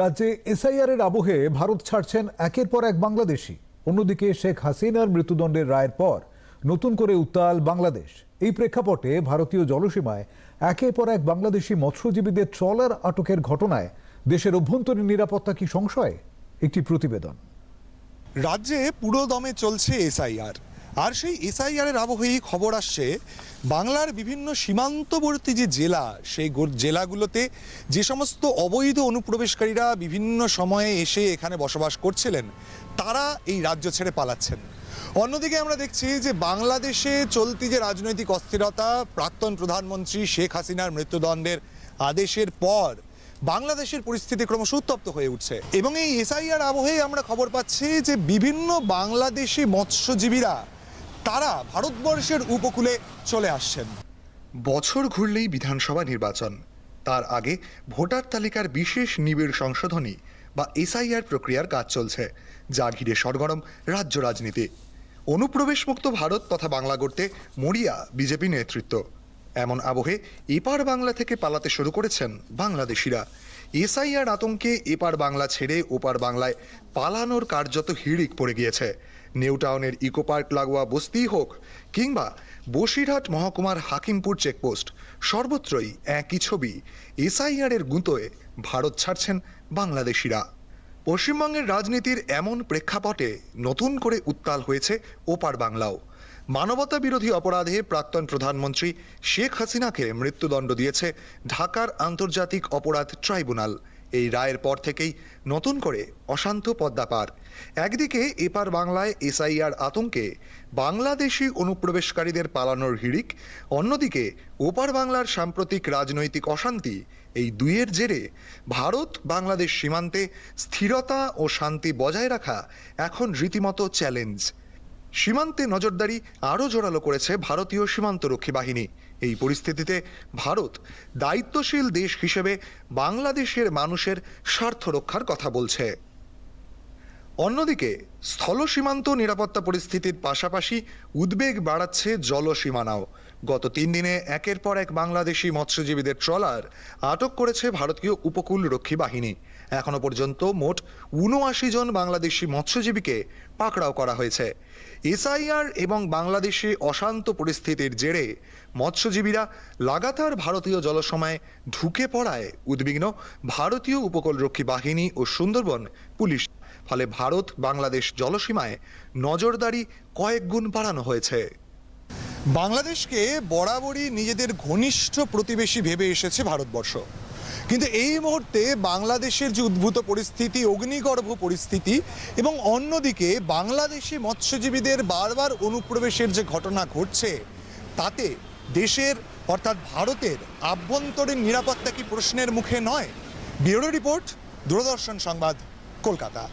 রাজ্যে এসআইআর এর আবহে ভারত ছাড়ছেন একের পর এক বাংলাদেশি। অন্যদিকে শেখ হাসিনার মৃত্যুদণ্ডের রায়ের পর নতুন করে উত্তাল বাংলাদেশ। এই প্রেক্ষাপটে ভারতীয় জলসীমায় একের পর এক বাংলাদেশি মৎস্যজীবীদের ট্রলার আটকের ঘটনায় দেশের অভ্যন্তরীণ নিরাপত্তা কি সংশয়? একটি প্রতিবেদন। রাজ্যে পুরো দমে চলছে এসআইআর। আর সেই এসআইআর এর আবহেই খবর আসছে, বাংলার বিভিন্ন সীমান্তবর্তী যে জেলা, সেই জেলাগুলোতে যে সমস্ত অবৈধ অনুপ্রবেশকারীরা বিভিন্ন সময়ে এসে এখানে বসবাস করছিলেন, তারা এই রাজ্য ছেড়ে পালাচ্ছেন। অন্যদিকে আমরা দেখছি যে বাংলাদেশে চলতি যে রাজনৈতিক অস্থিরতা, প্রাক্তন প্রধানমন্ত্রী শেখ হাসিনার মৃত্যুদণ্ডের আদেশের পর বাংলাদেশের পরিস্থিতি ক্রমশ উত্তপ্ত হয়ে উঠছে। এবং এই এসআইআর আবহে আমরা খবর পাচ্ছি যে বিভিন্ন বাংলাদেশি মৎস্যজীবীরা তারা ভারতবর্ষের উপকূলে চলে আসছেন। বছর ঘুরলেই বিধানসভা নির্বাচন। তার আগে ভোটার তালিকার বিশেষ নিবিড় সংশোধনী বা এসআইআর প্রক্রিয়ার কাজ চলছে, যা ঘিরে সরগরম রাজ্য রাজনীতি। অনুপ্রবেশমুক্ত ভারত তথা বাংলা গড়তে মরিয়া বিজেপি নেতৃত্ব। এমন আবহে এপার বাংলা থেকে পালাতে শুরু করেছেন বাংলাদেশিরা। এসআইআর আতঙ্কে এপার বাংলা ছেড়ে ওপার বাংলায় পালানোর কার্যত হিড়িক পড়ে গিয়েছে। নিউ টাউনের ইকো পার্ক লাগোয়া বস্তিই হোক কিংবা বসিরহাট মহকুমার হাকিমপুর চেকপোস্ট, সর্বত্রই একই ছবি। এসআইআর এর গুঁতোয় ভারত ছাড়ছেন বাংলাদেশিরা। পশ্চিমবঙ্গের রাজনীতির এমন প্রেক্ষাপটে নতুন করে উত্তাল হয়েছে ওপার বাংলাও। মানবতা বিরোধী অপরাধে প্রাক্তন প্রধানমন্ত্রী শেখ হাসিনাকে মৃত্যুদণ্ড দিয়েছে ঢাকার আন্তর্জাতিক অপরাধ ট্রাইব্যুনাল। এই রায়ের পর থেকেই নতুন করে অশান্ত পদ্মা পার। একদিকে এপার বাংলায় এসআইআর আতঙ্কে বাংলাদেশি অনুপ্রবেশকারীদের পালানোর হিড়িক, অন্যদিকে ওপার বাংলার সাম্প্রতিক রাজনৈতিক অশান্তি এই দুইয়ের জেরে ভারত বাংলাদেশ সীমান্তে স্থিরতা ও শান্তি বজায় রাখা এখন রীতিমতো চ্যালেঞ্জ। সীমান্তে নজরদারি আরও জোরালো করেছে ভারতীয় সীমান্তরক্ষী বাহিনী। এই পরিস্থিতিতে ভারত দায়িত্বশীল দেশ হিসেবে বাংলাদেশের মানুষের স্বার্থ রক্ষার কথা বলছে। অন্যদিকে, স্থল সীমান্ত নিরাপত্তা পরিস্থিতির পাশাপাশি উদ্বেগ বাড়াচ্ছে জলসীমানাও। গত তিন দিনে একের পর এক বাংলাদেশি মৎস্যজীবীদের ট্রলার আটক করেছে ভারতীয় উপকূল রক্ষী বাহিনী। এখনও পর্যন্ত মোট উনআশি জন বাংলাদেশি মৎস্যজীবীকে পাকড়াও করা হয়েছে। এসআইআর এবং বাংলাদেশে অশান্ত পরিস্থিতির জেরে মৎস্যজীবীরা লাগাতার ভারতীয় জলসময়ে ঢুকে পড়ায় উদ্বিগ্ন ভারতীয় উপকূলরক্ষী বাহিনী ও সুন্দরবন পুলিশ। ফলে ভারত বাংলাদেশ জলসীমায় নজরদারি কয়েক গুণ বাড়ানো হয়েছে। বাংলাদেশকে বরাবরই নিজেদের ঘনিষ্ঠ প্রতিবেশী ভেবে এসেছে ভারতবর্ষ। কিন্তু এই মুহূর্তে বাংলাদেশের যে উদ্ভূত পরিস্থিতি, অগ্নিগর্ভ পরিস্থিতি এবং অন্যদিকে বাংলাদেশি মৎস্যজীবীদের বারবার অনুপ্রবেশের যে ঘটনা ঘটছে, তাতে দেশের অর্থাৎ ভারতের আভ্যন্তরীণ নিরাপত্তা কি প্রশ্নের মুখে নয়? ব্যুরো রিপোর্ট, দূরদর্শন সংবাদ, কলকাতা।